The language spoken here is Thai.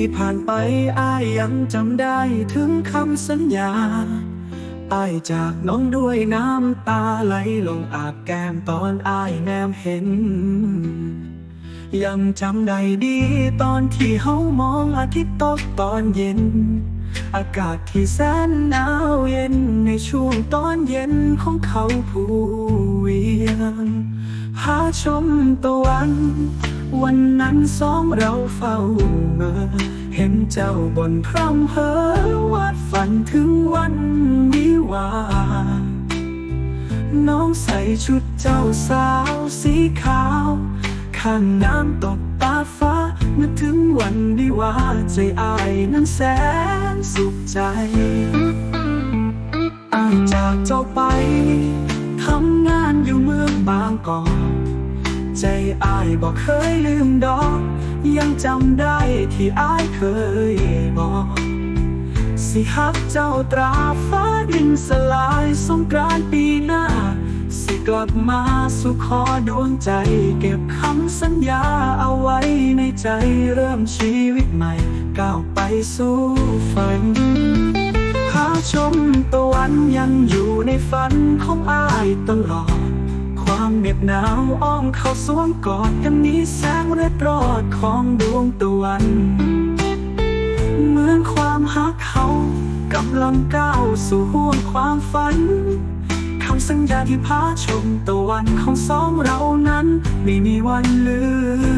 ที่ผ่านไปอ้ายยังจำได้ถึงคำสัญญาอ้ายจากน้องด้วยน้ำตาไหลลงอาบแก้มตอนอ้ายแนมเห็น ยังจำได้ดีตอนที่เฮามองอาทิตย์ตกตอนเย็น อากาศที่แสนหนาวเย็นในช่วงตอนเย็นของเขาผู้เวียงพาชมตะวัน วันนั้นสองเราเฝ้าเมื่อเห็นเจ้าบนพร่ำเพอวาดฝันถึงวันวิวาห์น้องใส่ชุดเจ้าสาวสีขาว ข้างน้ำตกตาฟ้าเมื่อถึงวันวิวาห์ใจอายนั้นแสนสุขใจอายจากเจ้าไปทำงานอยู่เมืองบางกอก ใจอายบอกเคยลืมดอก ยังจำได้ที่อายเคยบอก สิฮักเจ้าตราฟ้าดินสลายสงกรานปีหน้า สิกลับมาสู่ขอดวงใจ เก็บคำสัญญาเอาไว้ในใจเริ่มชีวิตใหม่ ก้าวไปสู่ฝันพาชมตะวันยังอยู่ในฝันของอายตลอด ความเหน็บหนาวอ้อมเข้าสวมกอดกันนี้แสงเร็ดรอดของดวงตะวัน เหมือนความฮักเขากำลังก้าวสู่ห่วงความฝันคำสัญญาที่พาชมตะวันของสองเรานั้น ไม่มีวันลืมเลือ